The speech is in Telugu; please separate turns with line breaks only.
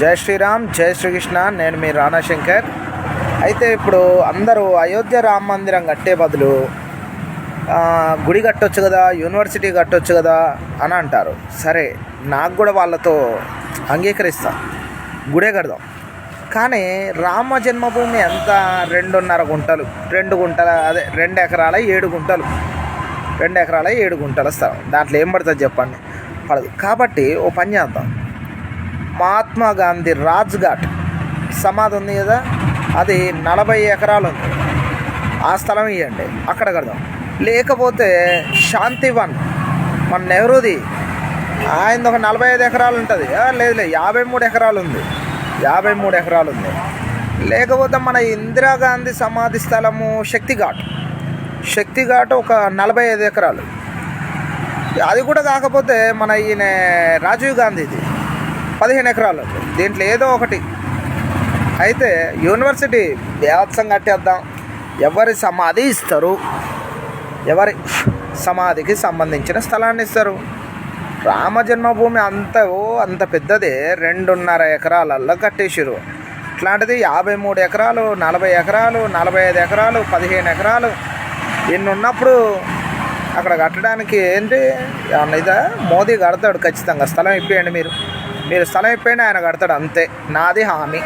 జై శ్రీరామ్ జై శ్రీకృష్ణ నేను మీ రాణాశంకర్ అయితే ఇప్పుడు అందరూ అయోధ్య రామ మందిరం కట్టే బదులు గుడి కట్టొచ్చు కదా యూనివర్సిటీ కట్టొచ్చు కదా అని అంటారు. సరే నాకు కూడా వాళ్ళతో అంగీకరిస్తా. గుడే కడదాం. కానీ రామ జన్మభూమి ఎంత? రెండున్నర గుంటలు. రెండు గుంటల అదే రెండు ఎకరాల ఏడు గుంటలు. రెండు ఎకరాల ఏడు గుంటల స్థలం. దాంట్లో ఏం పడుతుంది చెప్పండి? పడదు. కాబట్టి ఓ పని చేద్దాం. మహాత్మా గాంధీ రాజ్ఘాట్. సమాధి ఉంది కదా అది నలభై ఎకరాలు ఉంది. ఆ స్థలం ఇవ్వండి అక్కడ కడదాం. లేకపోతే శాంతివన్ మన నెహ్రూది. ఆయన ఒక నలభై ఐదు ఎకరాలు ఉంటుంది. లేదు లేదు యాభై మూడు ఎకరాలు ఉంది. యాభై మూడు ఎకరాలు ఉంది. లేకపోతే మన ఇందిరాగాంధీ సమాధి స్థలము శక్తి ఘాట్ శక్తి ఘాట్ ఒక నలభై ఐదు ఎకరాలు. అది కూడా కాకపోతే మన ఈయన రాజీవ్ గాంధీది. పదిహేను ఎకరాలు. దీంట్లో ఏదో ఒకటి. అయితే యూనివర్సిటీ దేవత్సం కట్టేద్దాం. ఎవరి సమాధి ఇస్తారు? ఎవరి సమాధికి సంబంధించిన స్థలాన్ని ఇస్తారు? రామ జన్మభూమి అంత ఓ అంత పెద్దదే. రెండున్నర ఎకరాలల్లో కట్టేసారు ఇట్లాంటిది యాభై మూడు ఎకరాలు నలభై ఎకరాలు నలభై ఐదు ఎకరాలు పదిహేను ఎకరాలు. ఇన్ని ఉన్నప్పుడు అక్కడ కట్టడానికి ఏంటి? ఏమన్నా ఇదా? మోదీ కడతాడు ఖచ్చితంగా. స్థలం ఇప్పేయండి మీరు. మీరు స్థలం అయిపోయినా ఆయన కడతాడు అంతే. నాది హామీ.